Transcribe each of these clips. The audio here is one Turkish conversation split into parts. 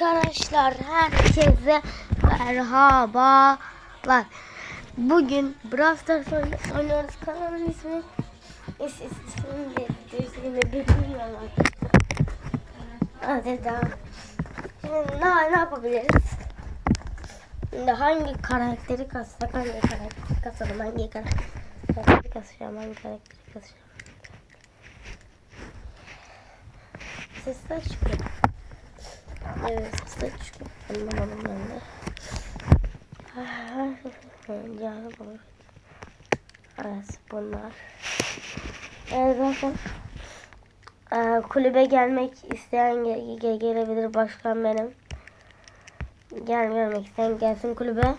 Arkadaşlar herkese merhabalar. Bugün Brawl Stars oyn- oynuyoruz. Kanalın ismi is, is, ismini ismini bilmiyorlar. Hadi devam. Şimdi ne, ne yapabiliriz? Şimdi hangi karakteri kassak hangi karakteri kasalım hangi karakteri kasacağım hangi karakteri kasacağım. Sesler çıkıyor. Evet, çıkıyor. Anlamadım ben de. Yani olur. Evet, bunlar. Evet, bakın. Ee, kulübe gelmek isteyen ge- ge- gelebilir. Başkan benim. Gel gelmek isteyen gelsin kulübe.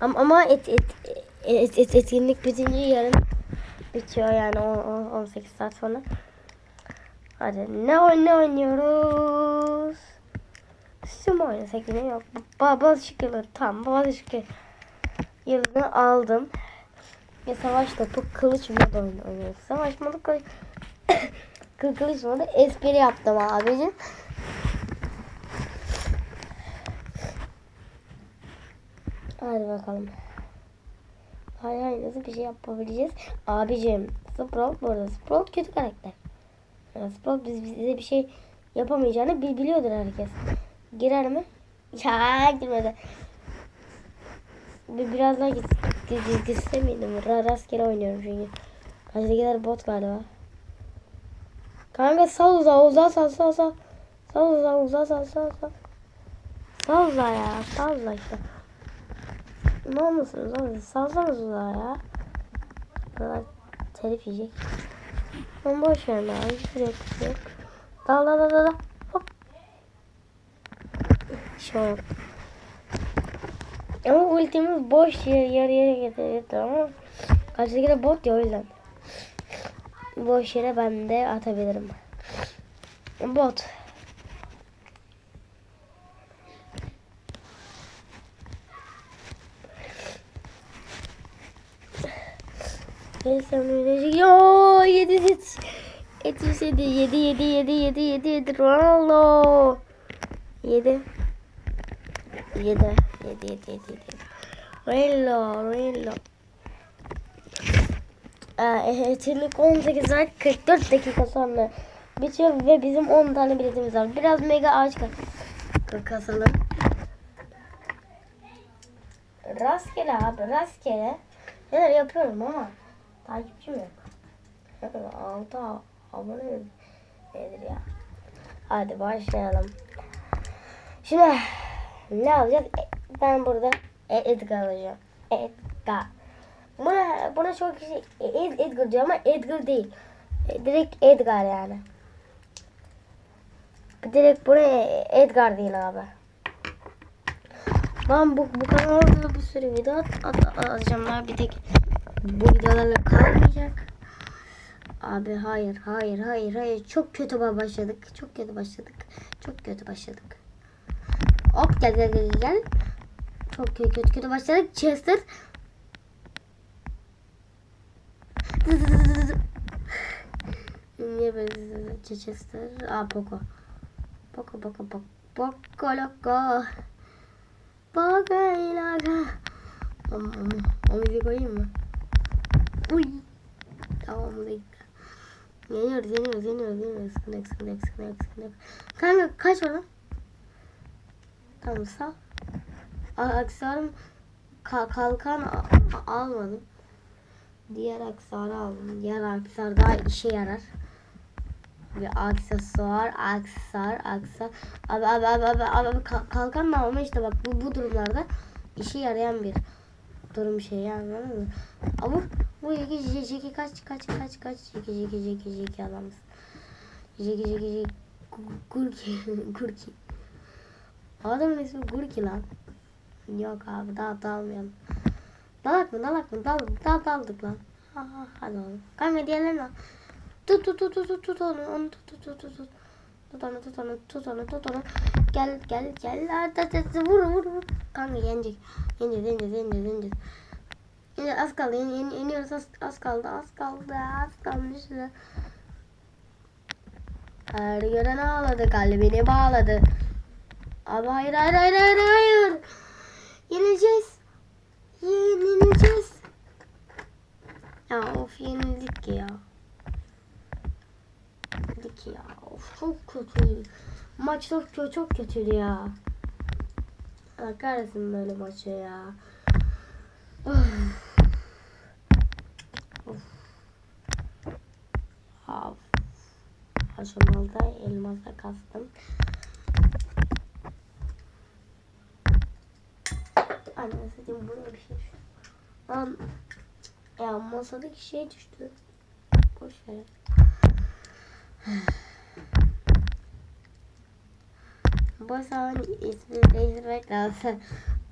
Ama, ama et, et, et, et, etkinlik bitince yarın bitiyor yani o, o, 18 saat sonra. Hadi ne, ne oynuyoruz? Sim oynasak yine yok. Ba bazı şıkkıları tam bazı yılını aldım. Ve savaş topu kılıç modu oynuyoruz. Savaş modu kılıç, Kı- kılıç modu espri yaptım abicim. Hadi bakalım. Hayır hayır nasıl bir şey yapabileceğiz? Abicim Sprout bu arada. Sprout kötü karakter. Yani Sprout biz, bize bir şey yapamayacağını bil, biliyordur herkes. Girer mi? Ya girmedi. Bir, biraz daha git, git, git, gitse miydim? Ra, rastgele oynuyorum çünkü. Karşıdakiler bot galiba. Kanka sal uzağa uzağa sal sal sal. Sal uzağa uzağa sal sal sal. Sal uzağa ya. Sal uzağa işte. Ne olmuşsunuz oğlum? Salsanız uzağa ya. Bunlar telif yiyecek. Ben boş ver abi. Hiçbir şey yok. Dal dal dal dal. Şu an. Ama ultimiz boş yer yer yere getirdi ama karşıdaki de bot ya o yüzden. Boş yere ben de atabilirim. Bot. Neyse öyle Yo 7 7 77 7 7 7 7 7 7 Ronaldo 7 7 7 7 7 7 Ronaldo Ronaldo ee, etkinlik 18 saat 44 dakika sonra bitiyor ve bizim 10 tane biletimiz var. Biraz mega ağaç ka- kasalım. Rastgele abi rastgele. Neler yapıyorum ama takipçim yok. 6 abone nedir ya? Hadi başlayalım. Şimdi ne alacağız? E, Ben burada E- Edgar alacağım. Edgar. Buna, buna çok kişi Ed, Edgar diyor ama Edgar değil. E, Direkt Edgar yani. Direkt buraya Edgar değil abi. Ben bu, bu kanalda da bir sürü video at, at, atacağım. Daha bir tek bu videolarla kalmayacak. Abi hayır hayır hayır hayır çok kötü başladık. Çok kötü başladık. Çok kötü başladık. Hop gel gel gel gel. Çok kötü kötü, kötü başladık. Chester. Niye böyle Chester? Aa Poco. Poco Poco Poco. Poco Loco. Poco Loco. O, müziği koyayım mı? Uy. Tamam gitti. Yeniyoruz, yeniyoruz, yeniyoruz, yeniyoruz. Sıkıntı yok, sıkıntı yok. Kanka kaç var lan? Tamam sağ. A- Aksesuarım ka- kalkan almadım. Diğer aksesuarı aldım. Diğer aksesuar daha işe yarar. Bir aksesuar, aksesuar, aksesuar. Abi abi abi abi, abi, abi ka- kalkan da alma işte bak bu, bu durumlarda işe yarayan bir durum şey anladın mı? Ama bu iki jeki jeki kaç kaç kaç kaç jeki jeki jeki jeki adamız. Jeki jeki jeki Gurki Gurki. Adamın ismi Gurki lan. Yok abi daha dalmayalım. Dalak mı dalak mı dal dal daldık lan. Ha, ha, hadi oğlum. Kanka diğerlerini al. Tut tut tut tut tut onu onu tut tut tut tut tut. Onu tut onu tut onu tut onu. Gel gel gel. Vur vur vur. Kanka yenecek. Yeneceğiz yeneceğiz yeneceğiz yeneceğiz. Yine az kaldı. Yen, yen, yeniyoruz az, az kaldı. Az kaldı. Az kalmıştı. Her gören ağladı. Kalbini bağladı. Abi hayır hayır hayır hayır hayır. Yenileceğiz. Yenileceğiz. Ya of yenildik ya. Yenildik ya. Of çok kötüydü. Maç çok kötü çok kötüydü ya. Allah kahretsin böyle maçı ya. Of. Of. Of. Elmasa kastım. Anne satayım buraya bir şey düştü. Lan ya masadaki şey düştü. Boş ver. Bu sahanın ismini değiştirmek lazım.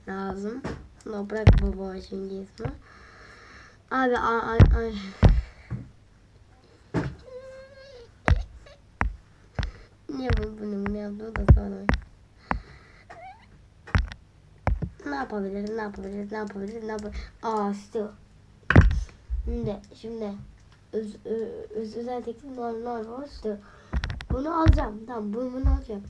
lazım. Toprak baba çünkü ismi. Abi ay ay ay. Niye bu bunu bunu yaptı da sonra. Ne yapabiliriz, ne yapabiliriz, ne yapabiliriz, ne yapabiliriz? Aa, still. Şimdi, şimdi. Öz, ö, öz, özel teklif normal var, still. Bunu alacağım, tamam, bunu, bunu alacağım.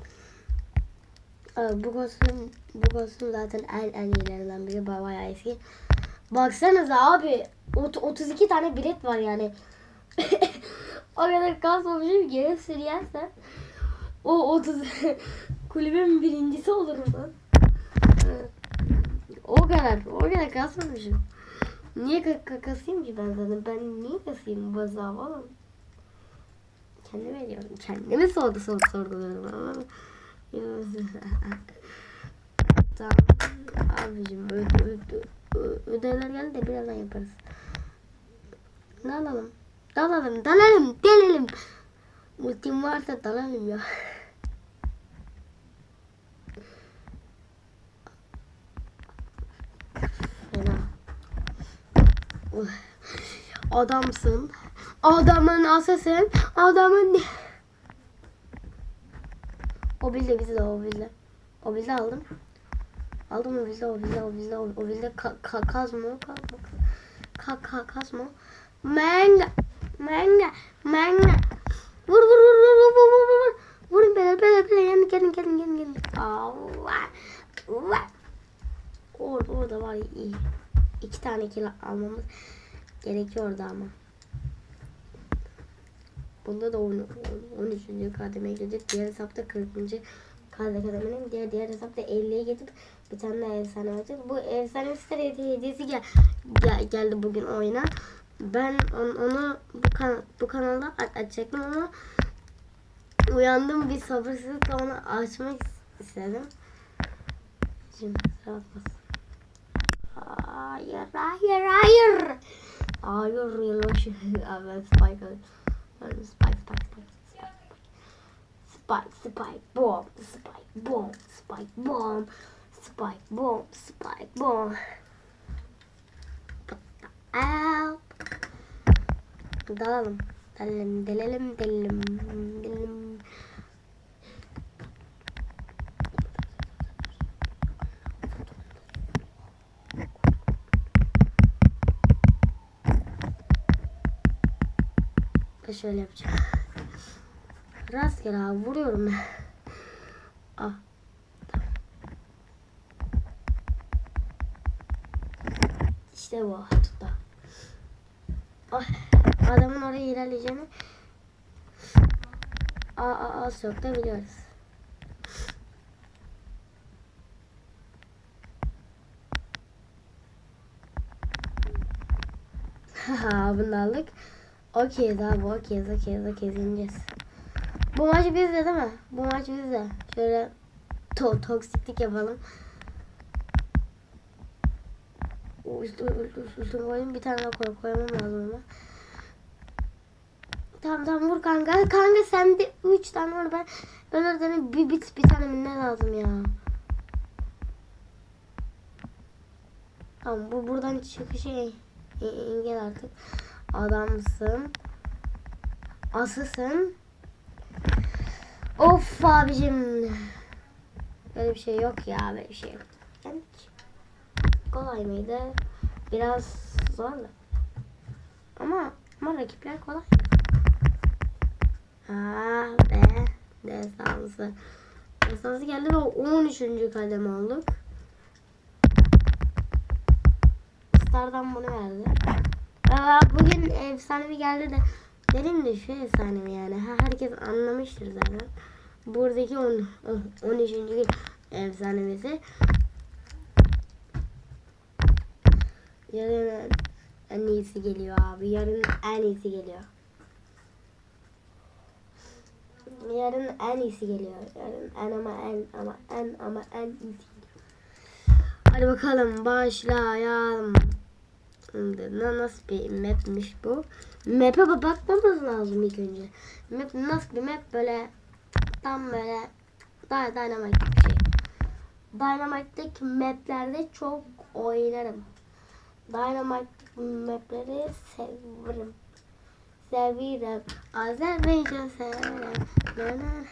Aa, bu kostüm, bu kostüm zaten en en iyilerinden biri, bayağı eski. Baksanıza abi, ot- 32 tane bilet var yani. o kadar kasmamışım hepsini yersen. O 30 kulübün birincisi olurum lan. O kadar. O kadar kasmamışım. Niye ka- ka- kasayım ki ben zaten? Ben niye kasayım bu hesabı oğlum? Kendime veriyorum. Kendime sordu soru sorguluyorum. tamam. Abicim ö- ö- ö- ödevler geldi de birazdan yaparız. Ne alalım? Dalalım, dalalım, delelim. Ultim varsa dalalım ya. Adamsın. Adamın asasın. Adamın... O bilde bizi de o bilde. O bilde aldım. Aldım o bilde o bilde o bilde o bilde ka, ka, kazma kazma. Ka, ka, kazma. Manga. Manga. Manga. Vur vur vur vur vur vur vur vur. Vurun beni beni beni yani gelin gelin gelin gelin. Allah. Allah. Orada orada var iyi iki tane kill almamız gerekiyordu ama Bunda da 10, 13. kademeye girdik. Diğer hesapta 40. kademe kademenin diğer diğer hesapta 50'ye gidip bir tane daha efsane alacağız. Bu efsane star hediyesi gel, gel, geldi bugün oyuna. Ben on, onu bu, kan, bu kanalda aç- açacaktım ama uyandım bir sabırsızlıkla onu açmak istedim. Şimdi rahat. Hayır, hayır, hayır. Hayır. Abi ben spike spike, spike, spike, spike. Spike, bomb, spike, bomb, spike, bomb, spike, bomb, spike, bomb. Put the out. Dalalım. Delelim, Ben şöyle yapacağım. Rastgele abi vuruyorum. ah. İşte bu tuttu. Ah, adamın oraya ilerleyeceğini a, a, az çok da biliyoruz. Haha bunu aldık. Okeyiz abi okeyiz okeyiz okeyiz ineceğiz. Bu maç bizde değil mi? Bu maç bizde. Şöyle to toksiklik yapalım. O üstü üstü üstü koyayım bir tane daha koy koymam lazım ama. Tamam tamam vur kanka. Kanka sende 3 tane var ben ben oradan bir bit bir tane mi ne lazım ya. Tamam bu buradan çıkışı engel artık. Adamsın. Asısın. Of abicim. Böyle bir şey yok ya böyle bir şey yok. Yani kolay mıydı? Biraz zordu. Ama ama rakipler kolay. Ah be. Sağlısı. Destansı geldi ve 13. kademe olduk. Star'dan bunu verdi. Aa, bugün efsanevi geldi de dedim de şu efsanevi yani. Herkes anlamıştır zaten. Buradaki 10, 13. gün efsanevisi. Yarın en iyisi geliyor abi. Yarın en iyisi geliyor. Yarın en iyisi geliyor. Yarın en ama en ama en ama en iyisi geliyor. Hadi bakalım başlayalım. Nasıl bir mapmiş bu? Map'e bakmamız lazım ilk önce. Map nasıl bir map böyle tam böyle daha dynamite bir şey. Dynamite'deki maplerde çok oynarım. Dynamite mapleri severim. Severim. Azerbaycan severim. Na na.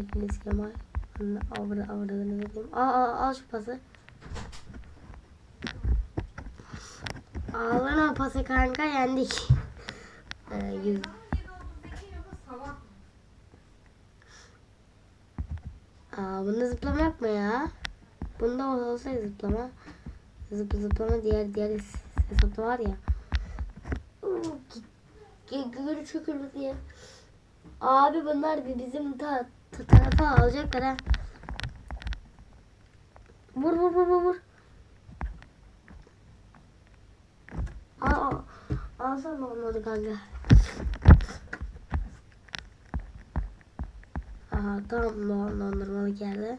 Ee, Sadece Filiz Kemal avra avradını vereyim. Al al al şu pası. Al lan o pası kanka yendik. Ee, yüz, Aa, bunda zıplama yapma ya. Bunda olsaydı zıplama. Zıp zıplama diğer diğer hesapta var ya. Gülü çökülür diye. Abi bunlar bizim ta, tarafa alacaklar ha. Vur vur vur vur vur. Aa, alsana olmadı kanka. Aha don- dondurmalı geldi.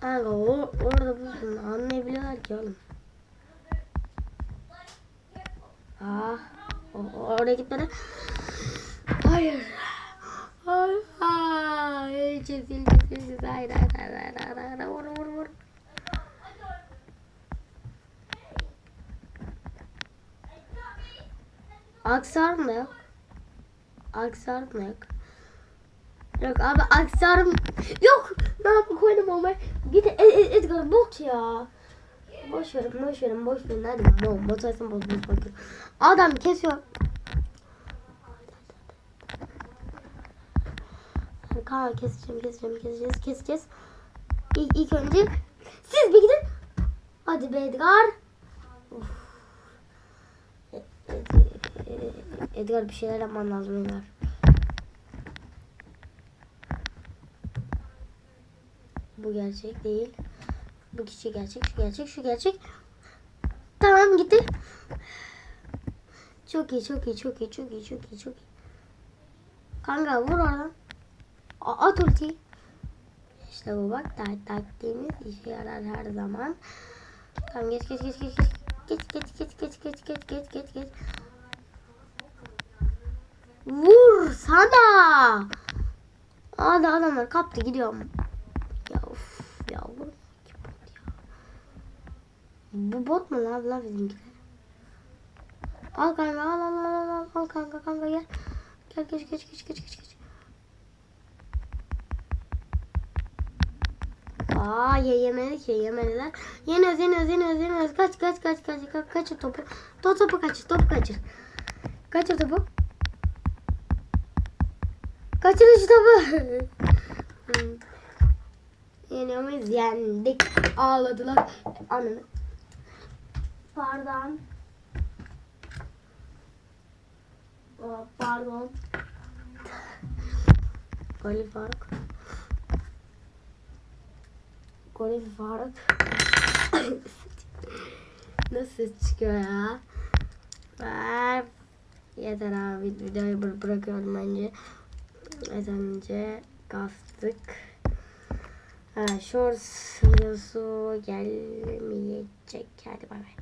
Kanka o, orada bulsun anlayabiliyorlar ki oğlum. O- oraya gitmeden. Hayır. Hayır. Hayır. Çizil çizil. Hayır hayır hayır hayır hayır. hayır. Vur vur vur. Aksar mı yok? Aksar yok? Yok abi aksarım yok. Ne yapayım koydum ama git e, e, Edgar bok ya. Boş verin boş verin boş verin hadi mo motivasyon bozmuş bakın. Adam kesiyor. Kanka keseceğim keseceğim keseceğiz kes kes. İlk, ilk önce siz bir gidin. Hadi be Edgar. Edgar bir şeyler yapman lazım Edgar. Bu gerçek değil. Bu kişi gerçek, şu gerçek, şu gerçek. Tamam gitti. Çok iyi, çok iyi, çok iyi, çok iyi, çok iyi, çok iyi. Kanka vur oradan. At ultiyi. İşte bu bak tak taktiğimiz işe yarar her zaman. Tamam geç geç geç geç geç. Geç geç geç geç geç geç geç geç geç. Vur sana. Hadi adamlar kaptı gidiyorum. Ya of ya vur. Ki bot ya. Bu bot mu lan la bizimkiler? Al kanka al al al al al kanka kanka gel. Gel geç geç geç geç geç geç. Aa ye yemedik ya yemediler. Yeniyoruz yeniyoruz yeniyoruz yeniyoruz. Kaç kaç kaç kaç kaç kaç topu. To topu kaçır topu kaçır. Kaçır topu. Kaçır şu topu. Hmm. Yeniyoruz yendik. Ağladılar. Ananı. Pardon. Aa, Pardon. Halil Faruk. Halil Faruk. Nasıl çıkıyor ya? Ver. Yeter abi videoyu bır- bırakıyorum bence. Bence kastık. Ha, shorts videosu gelmeyecek. Hadi bay bay.